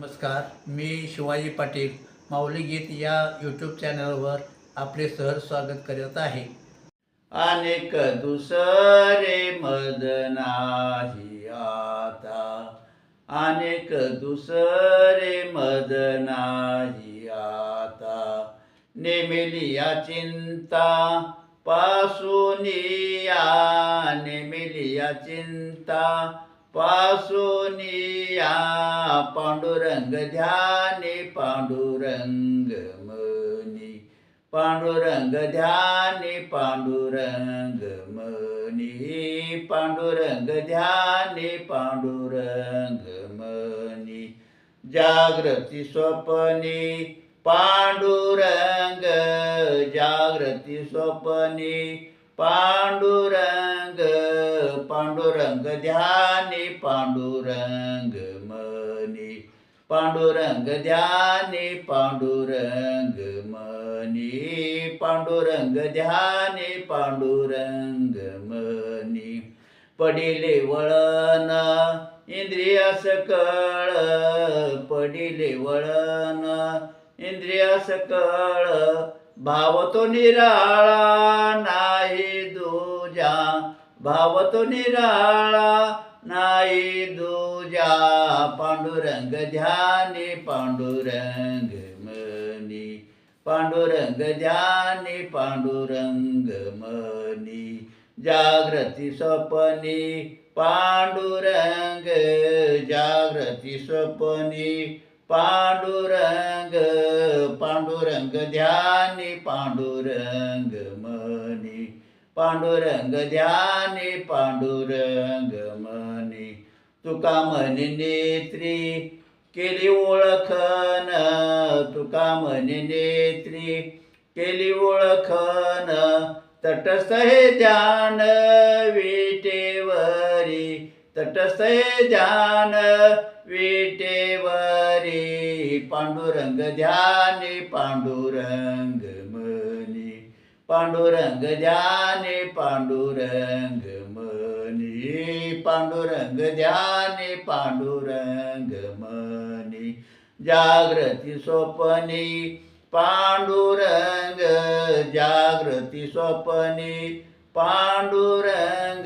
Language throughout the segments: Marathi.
नमस्कार मी शिवाजी पाटील माऊली गीत या यूट्यूब चॅनलवर आपले सहर स्वागत करत आहे. अनेक दुसरे मद नाही आता. अनेक दुसरे मद नाही आता. नेमेली या चिंता पासून या. नेमेली या चिंता पासोनिया पांडुरंग ध्यानी पांडुरंग मनी. पांडुरंग ध्यानी पांडुरंग मनी. पांडुरंग ध्यानी पांडुरंग मनी. जागृती स्वप्नी पांडुरंग. जागृती स्वप्नी पांडुरंग पांडुरंग ध्यानी पांडुरंग मनी. पांडुरंग ध्यानी पांडुरंग मनी. पांडुरंग ध्यानी पांडुरंग मनी. पडिले वळण इंद्रिय सकळ. पडिले वळण इंद्रिय सकळ. भावतो निराळा नाही दुजा. भावतो निराळा नाही दुजा. पांडुरंग ध्यानी पांडुरंग मनी. पांडुरंग ध्यानी पांडुरंग मनी. जागृती स्वप्नी पांडुरंग जागृती स्वप्नी. पांडुरंग पांडुरंग ध्यानी पांडुरंग मनी पांडुरंग ध्यानी पांडुरंग मनी. तुका म्हणे नेत्री केली ओळखन तुका म्हणे नेत्री केली ओळखन. तटस्थ हे ध्यान विटेवरी तटस्थ हे ध्यान विटेवरी. पांडुरंग ध्याने पांडुरंग मनी. पांडुरंग ध्याने पांडुरंग मनी. पांडुरंग ध्याने पांडुरंग मनी. जागृती स्वप्नी पांडुरंग जागृती स्वप्नी. पांडुरंग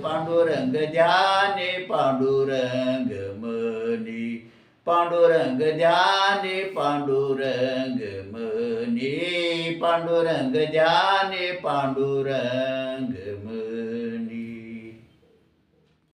पांडुरंग ध्याने पांडुरंग मनी. पांडुरंग जाने पांडुरंग मनी. पांडुरंग जाने पांडुरंग